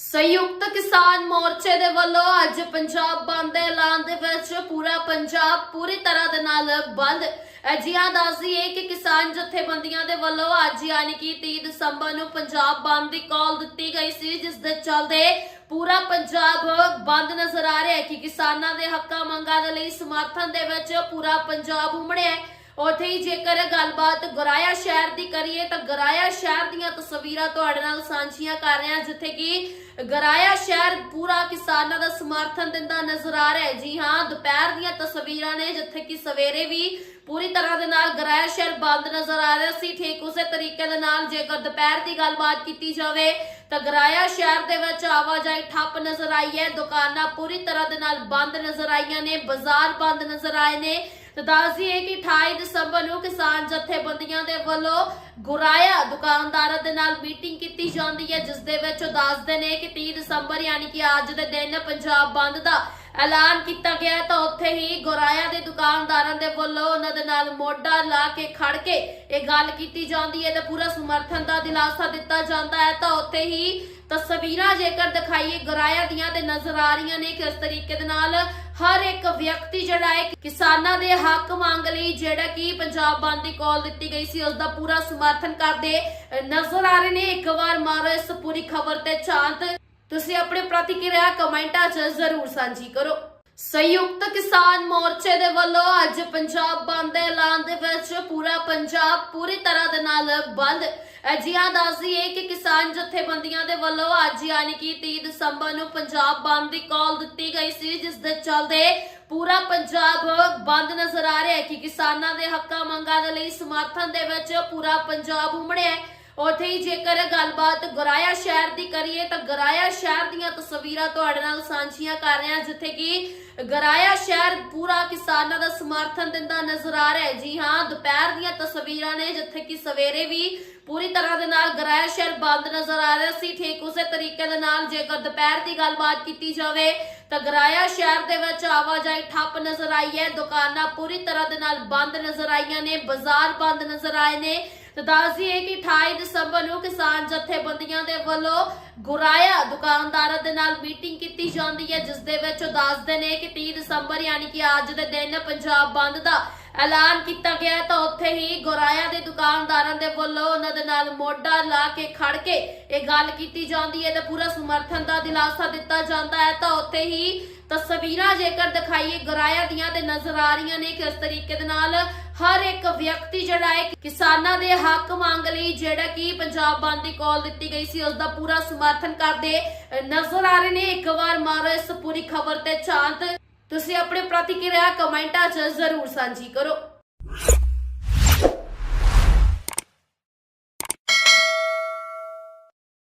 ਸੰਯੁਕਤ ਕਿਸਾਨ ਮੋਰਚੇ ਦੇ ਵੱਲੋਂ ਅੱਜ ਪੰਜਾਬ ਬੰਦ ਦੇ ਐਲਾਨ ਦੇ ਵਿੱਚ ਪੂਰਾ ਪੰਜਾਬ ਪੂਰੀ ਤਰ੍ਹਾਂ ਦੇ ਨਾਲ ਬੰਦ। ਅਜਿਹਾ ਦੱਸਦੀਏ ਕਿ ਕਿਸਾਨ ਜਥੇਬੰਦੀਆਂ ਦੇ ਵੱਲੋਂ ਅੱਜ ਯਾਨੀ ਕਿ 30 ਦਸੰਬਰ ਨੂੰ ਪੰਜਾਬ ਬੰਦ ਦੀ ਕਾਲ ਦਿੱਤੀ ਗਈ ਸੀ, ਜਿਸ ਦੇ ਚੱਲਦੇ ਪੂਰਾ ਪੰਜਾਬ ਬੰਦ ਨਜ਼ਰ ਆ ਰਿਹਾ ਹੈ ਕਿ ਕਿਸਾਨਾਂ ਦੇ ਹੱਕਾਂ ਮੰਗਾਂ ਦੇ ਲਈ ਸਮਰਥਨ ਦੇ ਵਿੱਚ ਪੂਰਾ ਪੰਜਾਬ ਉਮੜਿਆ ਹੈ। ਉੱਥੇ ਹੀ ਜੇਕਰ ਗੱਲਬਾਤ ਗਰਾਇਆ ਸ਼ਹਿਰ ਦੀ ਕਰੀਏ ਤਾਂ ਗਰਾਇਆ ਸ਼ਹਿਰ ਦੀਆਂ ਤਸਵੀਰਾਂ ਤੁਹਾਡੇ ਨਾਲ ਸਾਂਝੀਆਂ ਕਰ ਰਹੇ ਹਾਂ ਜਿੱਥੇ ਕਿ ਗਰਾਇਆ ਸ਼ਹਿਰ ਪੂਰਾ ਕਿਸਾਨਾਂ ਦਾ ਸਮਰਥਨ ਦਿੰਦਾ ਨਜ਼ਰ ਆ ਰਿਹਾ ਹੈ। ਜੀ ਹਾਂ, ਦੁਪਹਿਰ ਦੀਆਂ ਤਸਵੀਰਾਂ ਨੇ, ਜਿੱਥੇ ਕਿ ਸਵੇਰੇ ਵੀ ਪੂਰੀ ਤਰ੍ਹਾਂ ਦੇ ਨਾਲ ਗਰਾਇਆ ਸ਼ਹਿਰ ਬੰਦ ਨਜ਼ਰ ਆ ਰਿਹਾ ਸੀ। ਠੀਕ ਉਸੇ ਤਰੀਕੇ ਦੇ ਨਾਲ ਜੇਕਰ ਦੁਪਹਿਰ ਦੀ ਗੱਲਬਾਤ ਕੀਤੀ ਜਾਵੇ ਤਾਂ ਗਰਾਇਆ ਸ਼ਹਿਰ ਦੇ ਵਿੱਚ ਆਵਾਜਾਈ ਠੱਪ ਨਜ਼ਰ ਆਈ ਹੈ। ਦੁਕਾਨਾਂ ਪੂਰੀ ਤਰ੍ਹਾਂ ਦੇ ਨਾਲ ਬੰਦ ਨਜ਼ਰ ਆਈਆਂ ਨੇ, ਬਾਜ਼ਾਰ ਬੰਦ ਨਜ਼ਰ ਆਏ ਨੇ। ਤੇ ਦੱਸਦੀ ਹੈ ਕਿ 28 ਦਸੰਬਰ ਨੂੰ ਕਿਸਾਨ ਜਥੇਬੰਦੀਆਂ ਦੇ ਵੱਲੋਂ ਗੁਰਾਇਆ ਦੁਕਾਨਦਾਰਾਂ ਦੇ ਨਾਲ ਮੀਟਿੰਗ ਕੀਤੀ ਜਾਂਦੀ ਹੈ, ਜਿਸ ਦੇ ਵਿੱਚ ਉਹ ਦੱਸਦੇ ਨੇ ਕਿ 30 ਦਸੰਬਰ ਯਾਨੀ ਕਿ ਅੱਜ ਦੇ ਦਿਨ ਪੰਜਾਬ ਬੰਦ ਦਾ ਐਲਾਨ ਕੀਤਾ ਗਿਆ ਤਾਂ ਉੱਥੇ ਹੀ ਗੁਰਾਇਆ ਦੇ ਦੁਕਾਨਦਾਰਾਂ ਦੇ ਵੱਲੋਂ ਉਹਨਾਂ ਦੇ ਨਾਲ ਮੋਢਾ ਲਾ ਕੇ ਖੜ ਕੇ ਇਹ ਗੱਲ ਕੀਤੀ ਜਾਂਦੀ ਹੈ ਤੇ ਪੂਰਾ ਸਮਰਥਨ ਦਾ ਦਿਲਾਸਾ ਦਿੱਤਾ ਜਾਂਦਾ ਹੈ। ਤਾਂ ਉੱਥੇ ਹੀ ਤਸਵੀਰਾਂ ਜੇਕਰ ਦਿਖਾਈਏ, ਗੁਰਾਇਆ ਦੀਆਂ ਤੇ ਨਜ਼ਰ ਆ ਰਹੀਆਂ ਨੇ ਕਿਸ ਤਰੀਕੇ ਦੇ ਨਾਲ ਹਰ ਇੱਕ ਵਿਅਕਤੀ ਜਿਹੜਾ ਹੈ ਕਿਸਾਨਾਂ ਦੇ ਹੱਕ ਮੰਗ ਲਈ ਜਿਹੜਾ ਕਿ ਪੰਜਾਬ ਬੰਦ ਦੀ ਕਾਲ ਦਿੱਤੀ ਗਈ ਸੀ ਉਸ ਦਾ ਪੂਰਾ ਸਮਰਥਨ ਕਰਦੇ ਨਜ਼ਰ ਆ ਰਹੇ ਨੇ। ਇੱਕ ਵਾਰ ਮਾਰੋ ਇਸ ਪੂਰੀ ਖਬਰ ਤੇ ਚਾਂਤ ਤੁਸੀਂ ਆਪਣੀ ਪ੍ਰਤੀਕਿਰਿਆ ਕਮੈਂਟਾਂ 'ਚ ਜ਼ਰੂਰ ਸਾਂਝੀ ਕਰੋ। ਸੰਯੁਕਤ ਕਿਸਾਨ ਮੋਰਚੇ ਦੇ ਵੱਲੋਂ ਅੱਜ ਪੰਜਾਬ ਬੰਦ ਦੇ ਐਲਾਨ ਦੇ ਵਿੱਚ ਪੂਰਾ ਪੰਜਾਬ ਪੂਰੀ ਤਰ੍ਹਾਂ ਦੇ ਨਾਲ ਬੰਦ। ਅਜਿਹਾ ਦੱਸਦੀ ਹੈ ਕਿ ਕਿਸਾਨ ਜਥੇਬੰਦੀਆਂ ਦੇ ਵੱਲੋਂ ਅੱਜ ਯਾਨੀ ਕਿ 30 ਦਸੰਬਰ ਨੂੰ ਪੰਜਾਬ ਬੰਦ ਦੀ ਕਾਲ ਦਿੱਤੀ ਗਈ ਸੀ, ਜਿਸ ਦੇ ਚੱਲਦੇ ਪੂਰਾ ਪੰਜਾਬ ਬੰਦ ਨਜ਼ਰ ਆ ਰਿਹਾ ਹੈ ਕਿ ਕਿਸਾਨਾਂ ਦੇ ਹੱਕਾਂ ਮੰਗਾਂ ਦੇ ਲਈ ਸਮਰਥਨ ਦੇ ਵਿੱਚ ਪੂਰਾ ਪੰਜਾਬ ਉਮੜਿਆ ਹੈ। ਉੱਥੇ ਹੀ ਜੇਕਰ ਗੱਲਬਾਤ ਗਰਾਇਆ ਸ਼ਹਿਰ ਦੀ ਕਰੀਏ ਤਾਂ ਗਰਾਇਆ ਸ਼ਹਿਰ ਦੀਆਂ ਤਸਵੀਰਾਂ ਤੁਹਾਡੇ ਨਾਲ ਸਾਂਝੀਆਂ ਕਰ ਰਹੇ ਹਾਂ ਜਿੱਥੇ ਕਿ ਗਰਾਇਆ ਸ਼ਹਿਰ ਪੂਰਾ ਕਿਸਾਨਾਂ ਦਾ ਸਮਰਥਨ ਦਿੰਦਾ ਨਜ਼ਰ ਆ ਰਿਹਾ ਹੈ। ਜੀ ਹਾਂ, ਦੁਪਹਿਰ ਦੀਆਂ ਤਸਵੀਰਾਂ ਨੇ, ਜਿੱਥੇ ਕਿ ਸਵੇਰੇ ਵੀ ਪੂਰੀ ਤਰ੍ਹਾਂ ਦੇ ਨਾਲ ਗਰਾਇਆ ਸ਼ਹਿਰ ਬੰਦ ਨਜ਼ਰ ਆ ਰਿਹਾ ਸੀ। ਠੀਕ ਉਸੇ ਤਰੀਕੇ ਦੇ ਨਾਲ ਜੇਕਰ ਦੁਪਹਿਰ ਦੀ ਗੱਲਬਾਤ ਕੀਤੀ ਜਾਵੇ ਤਾਂ ਗਰਾਇਆ ਸ਼ਹਿਰ ਦੇ ਵਿੱਚ ਆਵਾਜਾਈ ਠੱਪ ਨਜ਼ਰ ਆਈ ਹੈ। ਦੁਕਾਨਾਂ ਪੂਰੀ ਤਰ੍ਹਾਂ ਦੇ ਨਾਲ ਬੰਦ ਨਜ਼ਰ ਆਈਆਂ ਨੇ, ਬਾਜ਼ਾਰ ਬੰਦ ਨਜ਼ਰ ਆਏ ਨੇ। ਤੇ ਦੱਸਦੀ ਹੈ ਕਿ 28 ਦਸੰਬਰ ਨੂੰ ਕਿਸਾਨ ਜਥੇਬੰਦੀਆਂ ਦੇ ਵੱਲੋਂ ਗੁਰਾਇਆ ਦੁਕਾਨਦਾਰਾਂ ਦੇ ਨਾਲ ਮੀਟਿੰਗ ਕੀਤੀ ਜਾਂਦੀ ਹੈ, ਜਿਸ ਦੇ ਵਿੱਚ ਉਹ ਦੱਸਦੇ ਨੇ ਕਿ 30 ਦਸੰਬਰ ਯਾਨੀ ਕਿ ਅੱਜ ਦੇ ਦਿਨ ਪੰਜਾਬ ਬੰਦ ਦਾ ਐਲਾਨ ਕੀਤਾ ਗਿਆ ਤਾਂ ਉੱਥੇ ਹੀ ਗੁਰਾਇਆ ਦੇ ਦੁਕਾਨਦਾਰਾਂ ਦੇ ਵੱਲੋਂ ਉਹਨਾਂ ਦੇ ਨਾਲ ਮੋਢਾ ਲਾ ਕੇ ਖੜ ਕੇ ਇਹ ਗੱਲ ਕੀਤੀ ਜਾਂਦੀ ਹੈ ਤੇ ਪੂਰਾ ਸਮਰਥਨ ਦਾ ਦਿਲਾਸਾ ਦਿੱਤਾ ਜਾਂਦਾ ਹੈ। ਤਾਂ ਉੱਥੇ ਹੀ ਤਸਵੀਰਾਂ ਜੇਕਰ ਦਿਖਾਈਏ, ਗੁਰਾਇਆ ਦੀਆਂ ਤੇ ਨਜ਼ਰ ਆ ਰਹੀਆਂ ਨੇ ਕਿਸ ਤਰੀਕੇ ਦੇ ਨਾਲ ਹਰ ਇੱਕ ਵਿਅਕਤੀ ਜਿਹੜਾ ਹੈ ਕਿਸਾਨਾਂ ਦੇ ਹੱਕ ਮੰਗ ਲਈ ਜਿਹੜਾ ਕਿ ਪੰਜਾਬ ਬੰਦ ਦੀ ਕਾਲ ਦਿੱਤੀ ਗਈ ਸੀ ਉਸ ਦਾ ਪੂਰਾ ਸਮਰਥਨ ਕਰਦੇ ਨਜ਼ਰ ਆ ਰਹੇ ਨੇ। ਇੱਕ ਵਾਰ ਮਾਰੋ ਇਸ ਪੂਰੀ ਖਬਰ ਤੇ ਚਾਂਤ ਤੁਸੀਂ ਆਪਣੀ ਪ੍ਰਤੀਕਿਰਿਆ ਕਮੈਂਟਾਂ 'ਚ ਜ਼ਰੂਰ ਸਾਂਝੀ ਕਰੋ।